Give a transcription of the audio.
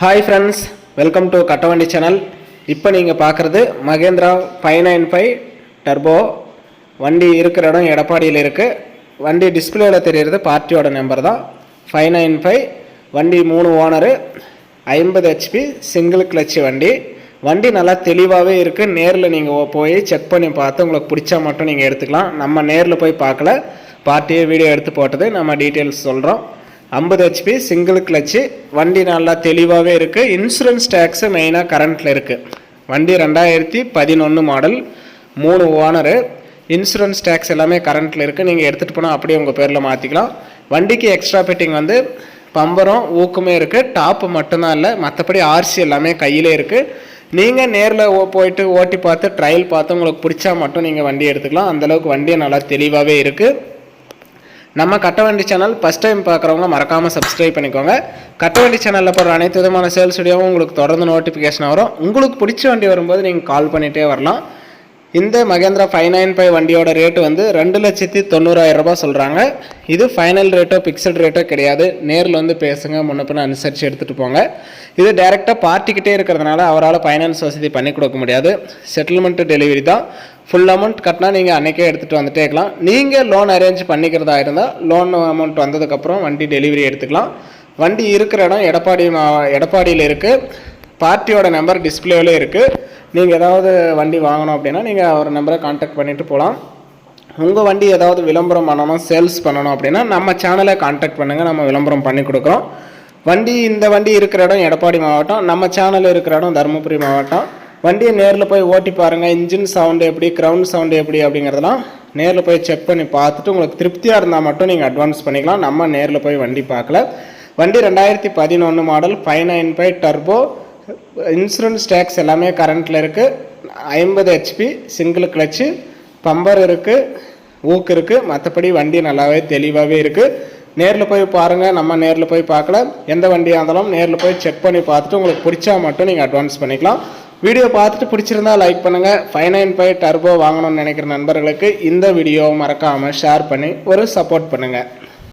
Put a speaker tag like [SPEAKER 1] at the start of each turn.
[SPEAKER 1] Hi friends welcome to Kattavandi channel இப்போ நீங்கள் பார்க்குறது Mahindra five nine five turbo வண்டி இருக்கிற இடம் எடப்பாடியில் இருக்குது வண்டி டிஸ்பிளேல தெரிகிறது பார்ட்டியோட நம்பர் தான். ஃபைவ் நைன் ஃபைவ் வண்டி மூணு ஓனரு ஐம்பது ஹெச்பி சிங்கிள் கிளச்சு வண்டி. வண்டி நல்லா தெளிவாகவே இருக்குது நேரில் நீங்கள் போய் செக் பண்ணி பார்த்து உங்களுக்கு பிடிச்சா மட்டும் நீங்கள் எடுத்துக்கலாம். நம்ம நேரில் போய் பார்க்கல. பார்ட்டியே வீடியோ எடுத்து போட்டது. நம்ம டீட்டெயில்ஸ் சொல்கிறோம் ஐம்பது ஹெச்பி சிங்கிள் கிளச்சு வண்டி நல்லா தெளிவாகவே இருக்குது இன்சூரன்ஸ் டேக்ஸு மெயினாக கரண்ட்டில் இருக்குது வண்டி ரெண்டாயிரத்தி பதினொன்று மாடல் மூணு ஓனரு இன்சூரன்ஸ் டேக்ஸ் எல்லாமே கரண்ட்டில் இருக்குது நீங்கள் எடுத்துகிட்டு போனால் அப்படியே உங்கள் பேரில் மாற்றிக்கலாம் வண்டிக்கு எக்ஸ்ட்ரா ஃபிட்டிங் வந்து பம்பரம் ஊக்குமே இருக்குது டாப்பு மட்டும்தான் இல்லை மற்றபடி ஆர்சி எல்லாமே கையிலே இருக்குது நீங்கள் நேரில் போயிட்டு ஓட்டி பார்த்து ட்ரையல் பார்த்து உங்களுக்கு பிடிச்சா மட்டும் நீங்கள் வண்டி எடுத்துக்கலாம். அந்தளவுக்கு வண்டி நல்லா தெளிவாகவே இருக்குது நம்ம கட்டவண்டி சேனல் ஃபஸ்ட் டைம் பார்க்குறவங்க மறக்காமல் சப்ஸ்கிரைப் பண்ணிக்கோங்க. கட்டவண்டி சேனலில் போடுற அனைத்து விதமான சேல்ஸ் வீடியோவும் உங்களுக்கு தொடர்ந்து நோட்டிஃபிகேஷன் வரும். உங்களுக்கு பிடிச்ச வண்டி வரும்போது நீங்கள் கால் பண்ணிகிட்டே வரலாம். இந்த மகேந்திரா ஃபைவ் நைன் ஃபைவ் வண்டியோட ரேட்டு வந்து ரெண்டு லட்சத்தி தொண்ணூறாயிரம் ரூபாய் சொல்கிறாங்க இது ஃபைனல் ரேட்டோ பிக்சட் ரேட்டோ கிடையாது. நேரில் வந்து பேசுங்க முன்ன பின்ன அனுசரித்து எடுத்துகிட்டு போங்க. இது டைரெக்டாக பார்ட்டிக்கிட்டே இருக்கிறதுனால அவரால் ஃபைனான்ஸ் வசதி பண்ணி கொடுக்க முடியாது. செட்டில்மெண்ட்டு டெலிவரி தான். ஃபுல் அமௌண்ட் கட்டினா நீங்கள் அன்றைக்கே எடுத்துகிட்டு வந்துட்டே இருக்கலாம். நீங்கள் லோன் அரேஞ்ச் பண்ணிக்கிறதா இருந்தால் லோன் அமௌண்ட் வந்ததுக்கப்புறம் வண்டி டெலிவரி எடுத்துக்கலாம். வண்டி இருக்கிற இடம் எடப்பாடி மா- எடப்பாடியில் இருக்குது பார்ட்டியோட நம்பர் டிஸ்பிளேவில் இருக்குது நீங்கள் ஏதாவது வண்டி வாங்கணும் அப்படின்னா நீங்கள் அவர் நம்பரை காண்டாக்ட் பண்ணிட்டு போகலாம் உங்கள் வண்டி ஏதாவது விளம்பரம் பண்ணணும் சேல்ஸ் பண்ணணும் அப்படின்னா நம்ம சேனலை காண்டாக்ட் பண்ணுங்கள் நம்ம விளம்பரம் பண்ணி கொடுக்குறோம். வண்டி இந்த வண்டி இருக்கிற இடம் எடப்பாடி மாவட்டம் நம்ம சேனல் இருக்கிற இடம் தருமபுரி மாவட்டம். வண்டியை நேரில் போய் ஓட்டி பாருங்கள் இன்ஜின் சவுண்டு எப்படி க்ரௌண்ட் சவுண்டு எப்படி அப்படிங்கிறதெல்லாம் நேரில் போய் செக் பண்ணி பார்த்துட்டு உங்களுக்கு திருப்தியாக இருந்தால் மட்டும் நீங்கள் அட்வான்ஸ் பண்ணிக்கலாம். நம்ம நேரில் போய் வண்டி பார்க்கல. வண்டி ரெண்டாயிரத்தி பதினொன்று model five nine five turbo insurance tax எல்லாமே கரண்ட்டில் இருக்குது ஐம்பது ஹெச்பி சிங்கிள் கிளச்சு பம்பர் இருக்குது ஊக்கு இருக்குது மற்றபடி வண்டி நல்லாவே தெளிவாகவே இருக்குது நேரில் போய் பாருங்கள் நம்ம நேரில் போய் பார்க்கல. எந்த வண்டியாக இருந்தாலும் நேரில் போய் செக் பண்ணி பார்த்துட்டு உங்களுக்கு பிடிச்சா மட்டும் நீங்கள் அட்வான்ஸ் பண்ணிக்கலாம். வீடியோ பார்த்துட்டு பிடிச்சிருந்தா லைக் பண்ணுங்கள் ஃபைவ் நைன் ஃபைவ் டர்போ வாங்கணும்னு நினைக்கிற நண்பர்களுக்கு இந்த வீடியோவை மறக்காமல் ஷேர் பண்ணி ஒரு சப்போர்ட் பண்ணுங்கள்